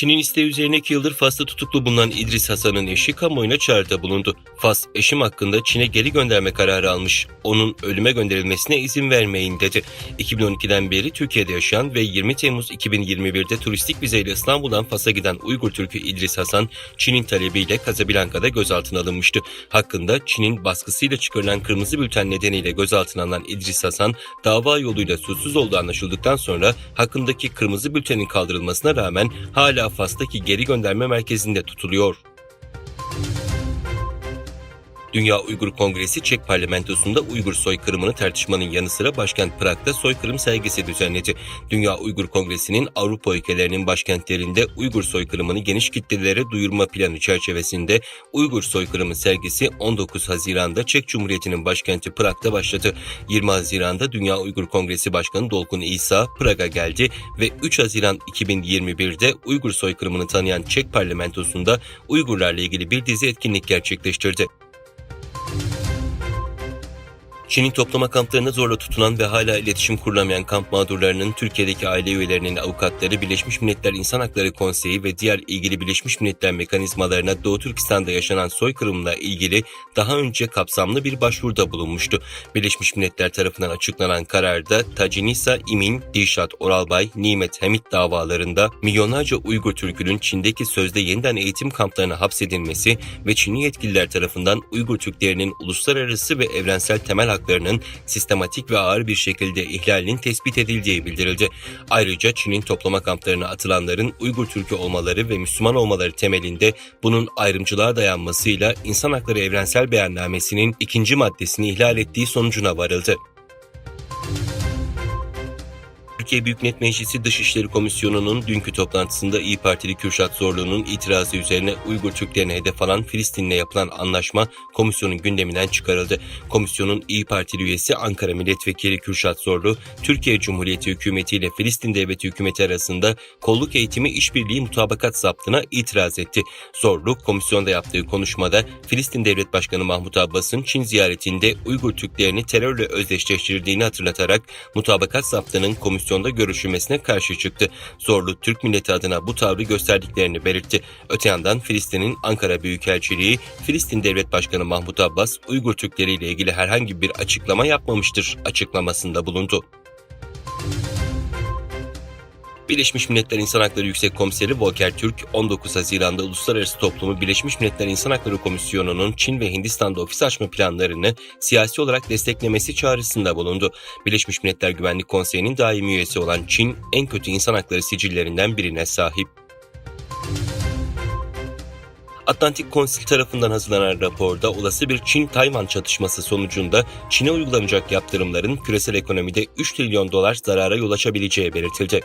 Çin'in isteği üzerine iki yıldır Fas'ta tutuklu bulunan İdris Hasan'ın eşi kamuoyuna çağrıda bulundu. Fas, eşim hakkında Çin'e geri gönderme kararı almış. Onun ölüme gönderilmesine izin vermeyin dedi. 2012'den beri Türkiye'de yaşayan ve 20 Temmuz 2021'de turistik vizeyle İstanbul'dan Fas'a giden Uygur Türk'ü İdris Hasan, Çin'in talebiyle Casablanca'da gözaltına alınmıştı. Hakkında Çin'in baskısıyla çıkarılan kırmızı bülten nedeniyle gözaltına alınan İdris Hasan, dava yoluyla suçsuz olduğu anlaşıldıktan sonra hakkındaki kırmızı bültenin kaldırılmasına rağmen hala Fas'taki geri gönderme merkezinde tutuluyor. Dünya Uygur Kongresi Çek Parlamentosu'nda Uygur soykırımını tartışmanın yanı sıra başkent Prag'da soykırım sergisi düzenledi. Dünya Uygur Kongresi'nin Avrupa ülkelerinin başkentlerinde Uygur soykırımını geniş kitlelere duyurma planı çerçevesinde Uygur soykırımı sergisi 19 Haziran'da Çek Cumhuriyeti'nin başkenti Prag'da başladı. 20 Haziran'da Dünya Uygur Kongresi Başkanı Dolkun İsa Prag'a geldi ve 3 Haziran 2021'de Uygur soykırımını tanıyan Çek Parlamentosu'nda Uygurlarla ilgili bir dizi etkinlik gerçekleştirdi. Çin'in toplama kamplarına zorla tutulan ve hala iletişim kurulamayan kamp mağdurlarının Türkiye'deki aile üyelerinin avukatları Birleşmiş Milletler İnsan Hakları Konseyi ve diğer ilgili Birleşmiş Milletler mekanizmalarına Doğu Türkistan'da yaşanan soykırımla ilgili daha önce kapsamlı bir başvuruda bulunmuştu. Birleşmiş Milletler tarafından açıklanan kararda Tacinisa İmin, Dilşat Oralbay, Nimet Hamit davalarında milyonlarca Uygur Türk'ünün Çin'deki sözde yeniden eğitim kamplarına hapsedilmesi ve Çinli yetkililer tarafından Uygur Türklerinin uluslararası ve evrensel temel haklarının sistematik ve ağır bir şekilde ihlalinin tespit edildiği bildirildi. Ayrıca Çin'in toplama kamplarına atılanların Uygur Türk'ü olmaları ve Müslüman olmaları temelinde bunun ayrımcılığa dayanmasıyla İnsan Hakları Evrensel Beyannamesi'nin ikinci maddesini ihlal ettiği sonucuna varıldı. Türkiye Büyük Millet Meclisi Dışişleri Komisyonu'nun dünkü toplantısında İyi Partili Kürşat Zorlu'nun itirazı üzerine Uygur Türklerine hedef alan Filistin'le yapılan anlaşma komisyonun gündeminden çıkarıldı. Komisyonun İyi Partili üyesi Ankara Milletvekili Kürşat Zorlu, Türkiye Cumhuriyeti Hükümeti ile Filistin Devleti Hükümeti arasında kolluk eğitimi işbirliği mutabakat zaptına itiraz etti. Zorlu, komisyonda yaptığı konuşmada Filistin Devlet Başkanı Mahmut Abbas'ın Çin ziyaretinde Uygur Türklerini terörle özdeşleştirdiğini hatırlatarak mutabakat zaptının komisyonda görüşülmesine karşı çıktı. Zorlu Türk milleti adına bu tavrı gösterdiklerini belirtti. Öte yandan Filistin'in Ankara Büyükelçiliği, Filistin Devlet Başkanı Mahmut Abbas, Uygur Türkleri ile ilgili herhangi bir açıklama yapmamıştır açıklamasında bulundu. Birleşmiş Milletler İnsan Hakları Yüksek Komiseri Volker Türk, 19 Haziran'da Uluslararası Toplumu Birleşmiş Milletler İnsan Hakları Komisyonu'nun Çin ve Hindistan'da ofis açma planlarını siyasi olarak desteklemesi çağrısında bulundu. Birleşmiş Milletler Güvenlik Konseyi'nin daimi üyesi olan Çin, en kötü insan hakları sicillerinden birine sahip. Atlantik Konsil tarafından hazırlanan raporda olası bir Çin-Tayvan çatışması sonucunda Çin'e uygulanacak yaptırımların küresel ekonomide 3 trilyon dolar zarara yol açabileceği belirtildi.